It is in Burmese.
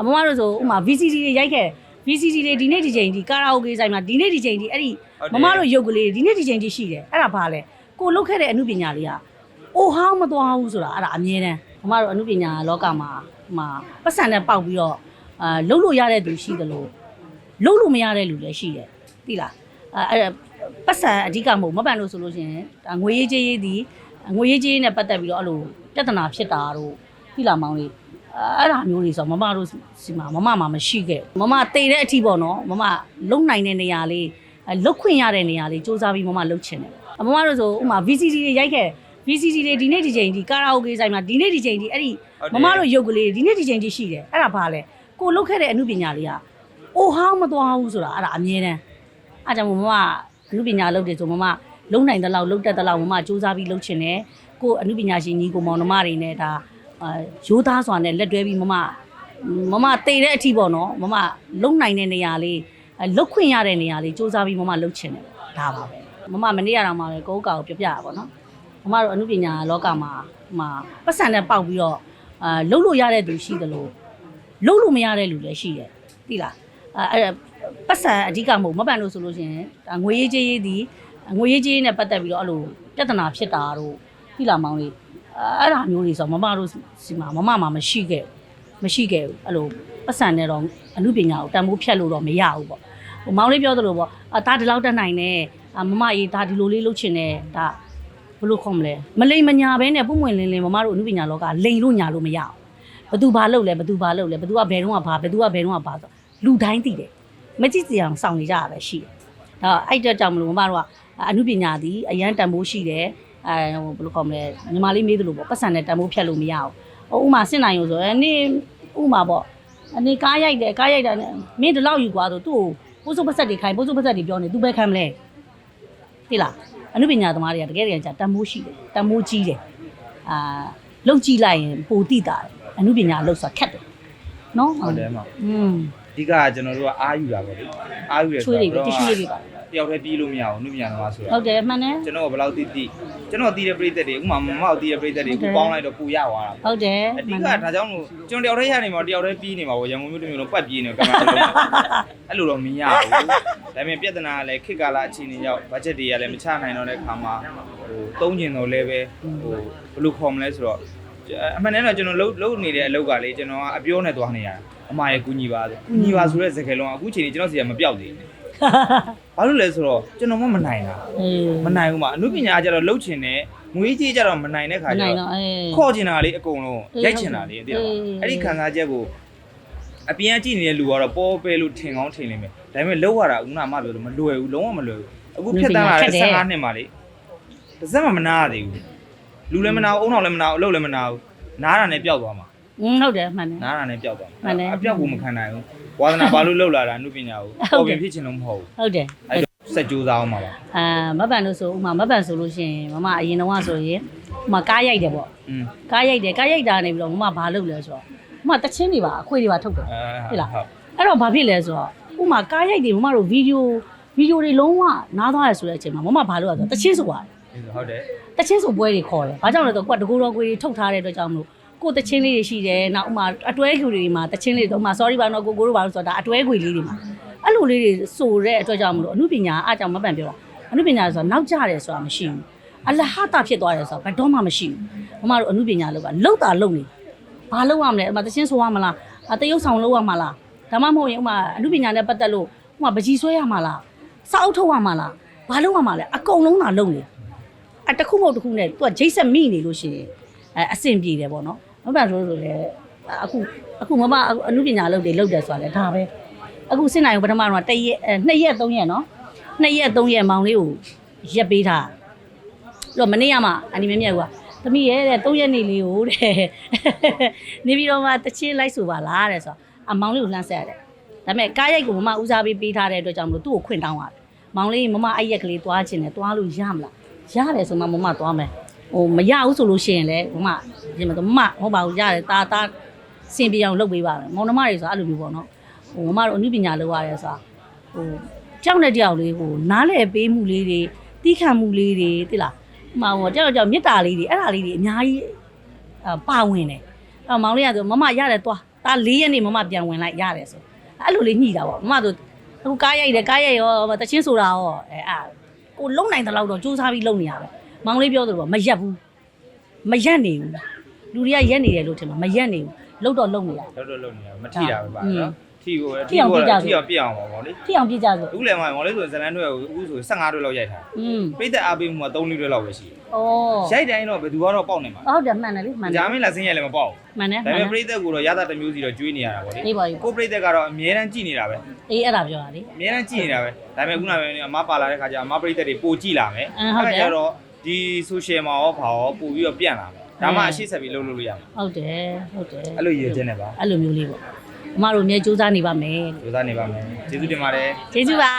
အမမတို့ဆိုဥမာ VCD တွေရိုက်ခဲ့ VCD တွေဒီနေ့ဒီချိန်ဒီကာရာအိုကေဆိုင်မှာဒီနေ့ဒီချိန်ဒီအဲ့ဒီမမတို့ရုပ်ကလေးဒီနေ့ဒီချိန်ဒီရှိတယ်အဲ့ဒါဘာလဲကိုလုတ်ခဲ့တဲ့အမှုပညာလေးကအိုဟောင်းမသွားဘူးဆိုတာအဲ့ဒါအမြဲတမ်းမမတို့အမှုပညာလောကမှာဟိုမှာပတ်စံနဲ့ပေါက်ပြီးတော့အာလုတ်လို့ရတဲ့သူရှိတယ်လို့လုတ်လို့မရတဲ့လူလည်းရှိတယ်သိလားအဲ့အဲ့ပတ်စံအဓိကမဟုတ်မပန်လို့ဆိုလို့ရှိရင်ဒါငွေရေးကြေးရေးဒီငွေရေးကြေးရေးနဲ့ပတ်သက်ပြီးတော့အဲ့လိုပြဿနာဖြစ်တာတို့သိလားမောင်လေး အဲ့ဒါမျိုးတွေဆိုမမတို့စီမှာမမမှာမရှိခဲ့ဘူးမမတိတ်တဲ့အထိပေါ့နော်မမလုံနိုင်တဲ့နေရာလေးအဲလုတ်ခွင့်ရတဲ့နေရာလေးစူးစမ်းပြီးမမလုတ်ချင်တယ်အမမတို့ဆိုဥမာ VCD တွေရိုက်ခဲ့ VCD တွေဒီနေ့ဒီချိန်ဒီကာရာအိုကေဆိုင်မှာဒီနေ့ဒီချိန်ဒီအဲ့ဒီမမတို့ရုပ်ကလေးဒီနေ့ဒီချိန်ဒီရှိတယ်အဲ့ဒါဘာလဲကိုလုတ်ခဲ့တဲ့အမှုပညာလေးကအိုဟောင်းမသွားဘူးဆိုတာအဲ့ဒါအမြဲတမ်းအဲ့ကြောင့်မမအမှုပညာလုတ်တယ်ဆိုမမလုံနိုင်တဲ့လောက်လုတ်တတ်တဲ့လောက်မမစူးစမ်းပြီးလုတ်ချင်တယ်ကိုအမှုပညာရှင်ကြီးကိုမောင်နှမတွေနဲ့ဒါအာ ရိုးသားစွာနဲ့လက်တွဲပြီးမမမမတိတ်တဲ့အထိပေါ့နော်မမလုံနိုင်တဲ့နေရာလေးအဲလုတ်ခွင့်ရတဲ့နေရာလေးစူးစမ်းပြီးမမလုတ်ချင်တယ်ဒါပါပဲမမမနေ့ရတာမှာပဲကိုယ့်ကောက်ကိုပြပြတာပေါ့နော်မမတို့အမှုပညာလောကမှာဟိုမှာပတ်စံနဲ့ပေါက်ပြီးတော့အာလုတ်လို့ရတဲ့သူရှိတယ်လို့လုတ်လို့မရတဲ့လူလည်းရှိတယ်သိလားအဲအဲ့ပတ်စံအဓိကမဟုတ်မပန်လို့ဆိုလို့ရှိရင်ဒါငွေရေးကြေးရေးဒီငွေရေးကြေးရေးနဲ့ပတ်သက်ပြီးတော့အဲ့လိုပြဿနာဖြစ်တာတို့သိလားမောင်လေး အဲ့ဒါမျိုးတွေဆိုမမတို့စီမှာမမမှာမရှိခဲ့ဘူးမရှိခဲ့ဘူးအဲ့လိုပတ်စံနဲ့တော့အမှုပညာကိုတန်ဖိုးဖြတ်လို့တော့မရဘူးပေါ့ဟိုမောင်လေးပြောသလိုပေါ့အဒါဒီလောက်တက်နိုင်တယ်အမမကြီးဒါဒီလိုလေးလုပ်ချင်တယ်ဒါဘယ်လိုခေါ်မလဲမလိမ်မညာပဲနဲ့ပုံမှန်လင်းလင်းမမတို့အမှုပညာလောကလိမ်လို့ညာလို့မရဘူးဘသူဘာလုပ်လဲဘသူဘာလုပ်လဲဘသူကဘယ်တော့မှဘာဘသူကဘယ်တော့မှဘာဆိုလူတိုင်းသိတယ်မကြည့်စရာစောင့်နေကြရပဲရှိတယ်ဒါအဲ့အတွက်ကြောင့်မလို့မမတို့ကအမှုပညာသည်အရန်တန်ဖိုးရှိတယ် အဲဟိုဘယ်လိုခေါ်မလဲညီမလေးမေးသလိုပေါ့ပတ်စံနဲ့တန်ဖိုးဖြတ်လို့မရဘူးဟိုဥမာစစ်နိုင်ရောဆိုရင်နေဥမာပေါ့အနေကားရိုက်တယ်ကားရိုက်တာနဲ့မင်းဒီလောက်ယူကွာဆိုသူ့ကိုပိုးစုပ်ပတ်ဆက်တွေခိုင်းပိုးစုပ်ပတ်ဆက်တွေပြောနေသူပဲခံမလဲသိလားအနုပညာသမားတွေကတကယ်တကယ်ကြာတန်ဖိုးရှိတယ်တန်ဖိုးကြီးတယ်အာလုံကြည့်လိုက်ရင်ပိုတိတာတယ်အနုပညာလှုပ်ဆိုတာခက်တယ်နော် ဟုတ်တယ်မ อืม အဓိကကကျွန်တော်တို့ကအားယူတာပဲလေအားယူရ ချွေး ဆို တွေ တော့ တ िश ူးတွေပါ တယောက်တည်းပြီးလို့မရဘူးနုပညာသမားဆိုတာ ဟုတ်တယ်မှန်တယ် ကျွန်တော်ကဘယ်လောက်တိတိ ကျွန်တော်တီးတဲ့ပြိသက်တွေဥမာမမောက်တီးတဲ့ပြိသက်တွေအခုပေါင်းလိုက်တော့ပူရသွားတာဟုတ်တယ်အဓိမှန်ကတယ်ဒါကြောင့်မို့ကျွန်တော်တယောက်တည်းရနေမှာတယောက်တည်းပြီးနေမှာပေါ့ရန်ကုန်မြို့တစ်မျိုးလုံးပတ်ပြေးနေကင်မရာလုံးအဲ့လိုတော့မရဘူးဒါပေမဲ့ပြဿနာကလည်းခေတ်ကာလအခြေအနေကြောင့်ဘတ်ဂျက်တွေကလည်းမချနိုင်တော့တဲ့ခါမှာဟိုတုံးကျင်တော့လည်းပဲဟိုဘယ်လိုခေါ်မလဲဆိုတော့အမှန်တမ်းတော့ကျွန်တော်လှုပ်လှုပ်နေတဲ့အလုပ်ကလေကျွန်တော်ကအပြောနဲ့သွားနေရတာအမရဲ့ကူညီပါဆိုကူညီပါဆိုတဲ့စကားလုံးကအခုချိန်ကြီးကျွန်တော်စီကမပြောက်သေးဘူး ဘာလို့လဲဆိုတော့ကျွန်တော်မမနိုင်တာအေးမနိုင်ဘူးမအမှုပညာကကြတော့လှုပ်ချင်တယ်ငွေကြီးကြတော့မနိုင်တဲ့ခါမကျနိုင်တော့တော့အေး ခေါ်ချင်တာလေးအကုန်လုံးအေးရိုက်ချင်တာလေးသိလားအေး အဲ့ဒီခံစားချက်ကိုအပြင်ကကြည့်နေတဲ့လူကတော့ပေါ်ပဲလို့ထင်ကောင်းထင်လိမ့်မယ်ဒါပေမဲ့လှုပ်ရတာခုနကမှပြောလို့မလွယ်ဘူးလုံးဝမလွယ်ဘူးအခုဖြတ်တန်းလာတဲ့15နှစ်မှလေတစ်စက်မှမနာရသေးဘူးလူလည်းမနာဘူးအုံနောက်လည်းမနာဘူးအလုပ်လည်းမနာဘူးနားတာနဲ့ပျောက်သွားမှာ อืมဟုတ်တယ်မှန်တယ် နားတာနဲ့ပျောက်သွားမှန်တယ် အပျောက်ကိုမခံနိုင်ဘူး ဝါသနာဘာလို့လှုပ်လာတာအမှုပညာကိုဟုတ်ပေါ်တယ်ပြင်ဖြစ်ချင်လို့မဟုတ်ဘူးဟုတ်တယ်အဲ့တော့စက်ကြိုးစားအောင်ပါပါအာမပန်လို့ဆိုဥမာမပန်ဆိုလို့ရှိရင်မမအရင်တော့ကဆိုရင်ဥမာကားရိုက်တယ်ပေါ့อืมကားရိုက်တယ်ကားရိုက်တာနေပြီးတော့မမဘာလုပ်လဲဆိုတော့ဥမာတချင်းတွေပါအခွေတွေပါထုတ်တယ်အဲဟုတ်လားဟုတ်အဲ့တော့ဘာဖြစ်လဲဆိုတော့ဥမာကားရိုက်တယ်မမတို့ဗီဒီယိုဗီဒီယိုတွေလုံးဝနားသွားရဆိုတဲ့အချိန်မှာမမဘာလုပ်ရဆိုတော့တချင်းဆိုပါတယ်ဟုတ်တယ်တချင်းဆိုပွဲတွေခေါ်တယ်ဘာကြောင့်လဲဆိုတော့ကိုကတကူတော်ခွေတွေထုတ်ထားတဲ့အတွက်ကြောင့်မလို့ ကိုတချင်းလေးတွေရှိတယ်နောက်ဥမာအတွဲခွေတွေမှာတချင်းလေးတွေဥမာ sorry ပါတော့ကိုကိုတို့ပါလို့ဆိုတာဒါအတွဲခွေလေးတွေမှာအဲ့လိုလေးတွေဆိုတဲ့အတွက်ကြောင့်မလို့အမှုပညာအားကြောင့်မပန်ပြောတာအမှုပညာဆိုတော့နောက်ကျတယ်ဆိုတာမရှိဘူးအလဟတာဖြစ်သွားတယ်ဆိုတာဘယ်တော့မှမရှိဘူးမမတို့အမှုပညာလောက်ကလောက်တာလုံနေဘာလောက်ရမလဲဥမာတချင်းဆိုရမလားအတရုပ်ဆောင်လောက်ရမလားဒါမှမဟုတ်ရင်ဥမာအမှုပညာနဲ့ပတ်သက်လို့ဥမာပကြီးဆွဲရမလားစာအုပ်ထုတ်ရမလားဘာလောက်ရမလဲအကုန်လုံးသာလုံနေအတစ်ခုမဟုတ်တစ်ခုနဲ့သူကဂျိတ်ဆက်မိနေလို့ရှိရင်အဲအဆင်ပြေတယ်ပေါ့နော် မပန်ဆိုလို့လေအခုအခုမမအနုပညာလုပ်တယ်လုပ်တယ်ဆိုတာလေဒါပဲအခုစစ်နိုင်ကိုပထမတော့တရက်အဲနှစ်ရက်သုံးရက်နော်နှစ်ရက်သုံးရက်မောင်လေးကိုရက်ပေးထားတော့မနေ့ကမှအနီမမြတ်ကသမီးရဲ့တဲ့သုံးရက်နေလေးကိုတဲ့နေပြီးတော့မှတချင်းလိုက်ဆိုပါလားတဲ့ဆိုတော့အမောင်လေးကိုလှမ်းဆက်ရတယ်ဒါပေမဲ့ကားရိုက်ကိုမမဦးစားပေးပေးထားတဲ့အတွက်ကြောင့်မလို့သူ့ကိုခွင့်တောင်းရတယ်မောင်လေးမမအဲ့ရက်ကလေးသွားခြင်းနဲ့သွားလို့ရမလားရတယ်ဆိုမှမမသွားမယ် ဟိုမရဘူးဆိုလို့ရှိရင်လည်းမမပြင်မတော့မမဟုတ်ပါဘူးရတယ်တာတာစင်ပြအောင်လုပ်ပေးပါမယ်မောင်နှမတွေဆိုအဲ့လိုမျိုးပေါ့နော်ဟိုမမတို့အနုပညာလုပ်ရတယ်ဆိုတာဟိုကြောက်တဲ့တယောက်လေးဟိုနားလဲပေးမှုလေးတွေတီးခံမှုလေးတွေသိလားဟိုမှာဟိုကြောက်ကြောက်မေတ္တာလေးတွေအဲ့ဒါလေးတွေအများကြီးအာပါဝင်တယ်အဲ့တော့မောင်လေးကဆိုမမရတယ်သွားဒါ၄ရက်နေမမပြန်ဝင်လိုက်ရတယ်ဆိုအဲ့လိုလေးညှိတာပေါ့မမတို့အခုကားရိုက်တယ်ကားရိုက်ရောတချင်းဆိုတာရောအဲအာကိုလုံနိုင်တဲ့လောက်တော့စူးစမ်းပြီးလုံနေရပဲ မောင်လေးပြောသလိုပေါ့မရက်ဘူးမရက်နေဘူးလူတွေကရက်နေတယ်လို့ထင်မှာမရက်နေဘူးလောက်တော့လောက်နေတာလောက်တော့လောက်နေတာမထီတာပဲပါနော်ထီကိုပဲထီကိုထီအောင်ပြအောင်ပါဗောလေထီအောင်ပြကြဆိုအခုလည်းမောင်လေးဆိုဇလန်တွေအခုဆို15တွေလောက်ရိုက်ထားอืมပိတ်သက်အားပေးမှုက3တွေလောက်ပဲရှိတယ်ဩရိုက်တိုင်းတော့ဘယ်သူကတော့ပေါက်နေမှာဟုတ်တယ်မှန်တယ်လေမှန်တယ်ဂျာမင်းလက်စင်းရလည်းမပေါက်ဘူးမှန်တယ်ဒါပေမဲ့ပိတ်သက်ကိုတော့ရတာတစ်မျိုးစီတော့ကျွေးနေရတာဗောလေကိုပိတ်သက်ကတော့အမြဲတမ်းကြည့်နေတာပဲအေးအဲ့ဒါပြောတာလေအမြဲတမ်းကြည့်နေတာပဲဒါပေမဲ့ခုနကအမပါလာတဲ့ခါကျအမပိတ်သက်တွေပိုကြည့်လာမယ်အဲ့ဒါကျတော့ ဒီ social မှာရောဘာရောပို့ပြီးတော့ပြန့်လာမယ်ဒါမှအရှိဆက်ပြီးလုပ်လို့လို့ရမှာဟုတ်တယ်ဟုတ်တယ်အဲ့လိုရည်ချက်နေပါအဲ့လိုမျိုးလေးပေါ့အမတို့အမြဲစူးစမ်းနေပါမယ်ကြိုးစားနေပါမယ်ကျေးဇူးတင်ပါတယ်ကျေးဇူးပါ